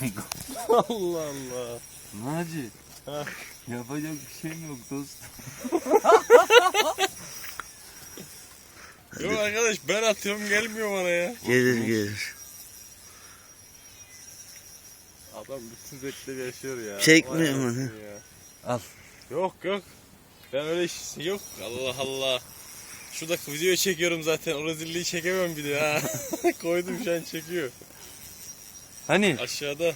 Allah Allah. Naci. Ha. Yapacak bir şeyim yok dost. Yok arkadaş ben atıyorum gelmiyor bana ya. Gelir gelir. Adam bütün zevkleri yaşıyor ya. Çekmiyor Vay mu? anasını ya. Al. Yok yok. Ben öyle iş yok. Allah Allah. Şurada video çekiyorum zaten. O rezilliği çekemem bir de ha. Koydum şu an çekiyor. Hani? Aşağıda.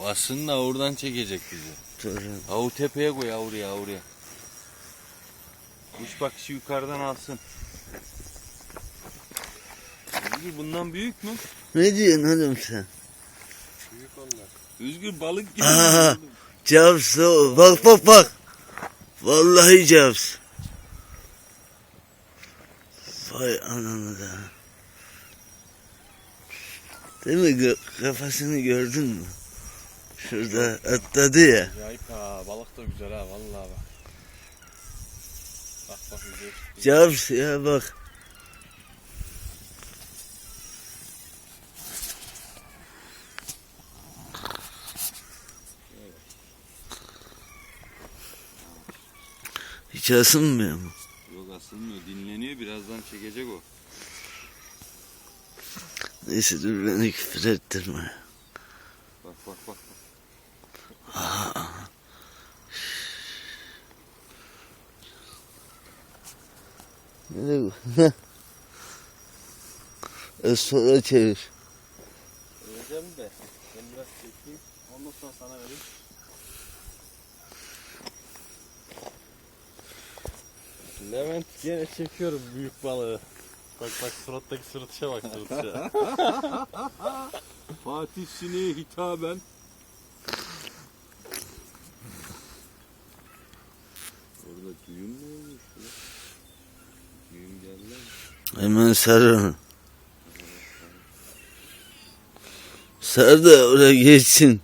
O aslında oradan çekecek bizi. Dur. Avu tepeye koy avruya avruya. Kuş bakışı yukarıdan alsın. Özgür bundan büyük mü? Ne diyorsun oğlum sen? Büyük onlar. Özgür balık gibi. Aa. Caps o. Bak bak bak. Vallahi Caps. Vay ananı da. Değil mi? Gö- Kafasını gördün mü? Şurada atladı ya. Acayip ha. Balık da güzel ha. Vallahi bak. Bak bak çıktı. Caps ya bak. Hiç asılmıyor mu? Yok asılmıyor dinleniyor birazdan çekecek o. Neyse dur beni küfür ettirme. Bak bak bak. Nereye bu? E, Sola çevir. Öleceğim de. Ben biraz çekeyim. Ondan sonra sana vereyim. Levent gene çekiyorum büyük balığı. Bak bak surattaki sırıtışa bak sırıtışa. Fatih Sine'ye hitaben. Orada düğün mü olmuş ya? Düğün geldi mi? Hemen sar onu. Sar da oraya geçsin.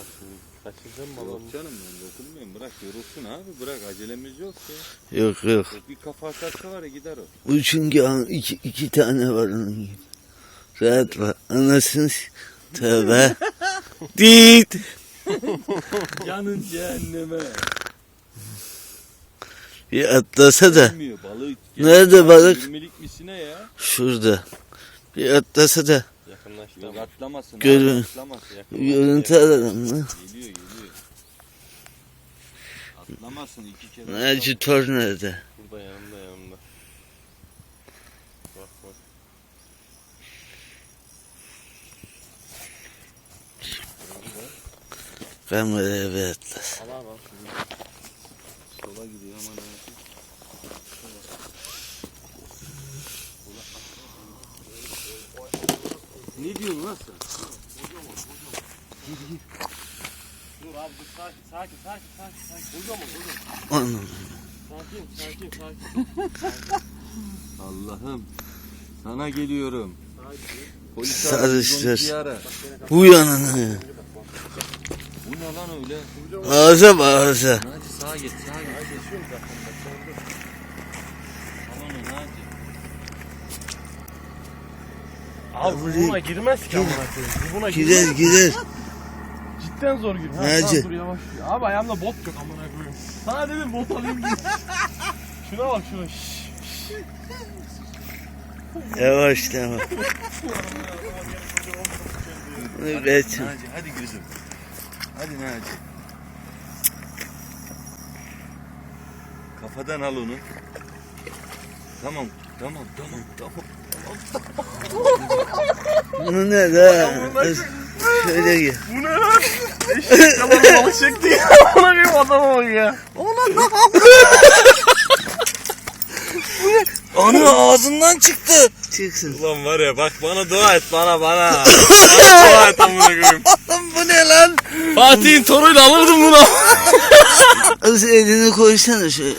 Bak şimdi. Kaçıracağım. Yok canım ben dokunmuyorum. Bırak yorulsun abi. Bırak acelemiz yok ya. Yok yok. Yok, Bir kafa atarsa var ya gider o. Bu çünkü an- iki, iki tane var onun gibi. Rahat var. Anasını Tövbe. Dit. Yanın cehenneme. Bir atlasa da. Balık. Nerede balık? 20'lik misine ya. Şurada. Bir atlasa da. Yok ama. atlamasın. Görün. Atlamasın. Görüntü alalım lan. Geliyor geliyor. Atlamasın iki kere. Naci Tor nerede? Burada yanımda yanımda. Bak bak. Kameraya bir atlas. Allah bak. Sola gidiyor ama ne Ne diyorsun lan sen? Dur abi dur sakin sakin sakin sakin sakin. Kocaman. Sakin sakin sakin. Allah'ım sana geliyorum. Sakin. Polis Sarıştır. 112'yi ara. Bu yanına. Bu ne lan öyle? Ağza ağza. Naci sağa git sağa git. Ay geçiyorum zaten. Aman Naci. Abi bu buna girmez ki amına koyayım. Bu buna Gider girmez. gider. Cidden zor gir. Ha, Naci. tamam, dur yavaş. Abi ayağımda bot yok amına koyayım. Sana dedim bot alayım gir. şuna bak şuna. Şşş. Yavaş tamam. Bunu geçin. Naci hadi gözüm. Hadi Naci. Kafadan al onu. Tamam tamam tamam tamam. Bunu ne de? Şöyle gel. Bu ne lan? Eşek kalanı balık çekti ya. Amına koyayım adama bak ya. Onu ağzından çıktı. Çıksın. Ulan var ya bak bana dua et bana bana. bana dua et amına koyayım. Bu ne lan? Fatih'in toruyla alırdım bunu. Elini koysana şöyle.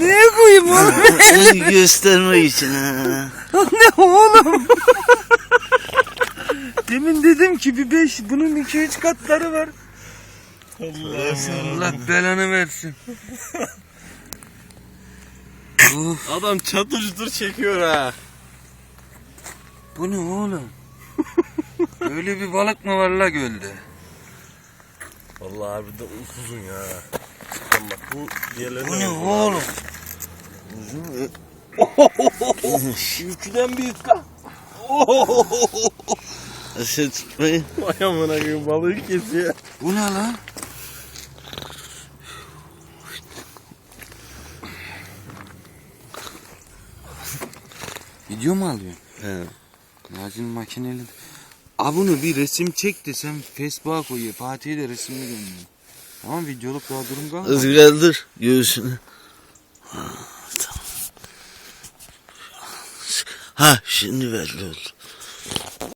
Neye koyayım oğlum? Göstermek için ha. ne oğlum? Demin dedim ki bir beş, bunun iki üç katları var. Allah belanı versin. Adam çatır çutur çekiyor ha. Bu ne oğlum? Öyle bir balık mı var la gölde? Vallahi harbiden uzun ya. Bak bu diğerlerine Bu ne uzun. oğlum? Yüküden büyük lan. Aşağı tutmayın. Vay amına koyayım balığı kesiyor. Bu ne lan? Video mu alıyorsun? He. Nazil makineli. A bunu bir resim çek de sen Facebook'a koy ya. Fatih'e de resmini gönder. Tamam videoluk daha durum kalmadı. Izgardır göğsüne. Ha, tamam. Ha şimdi belli oldu.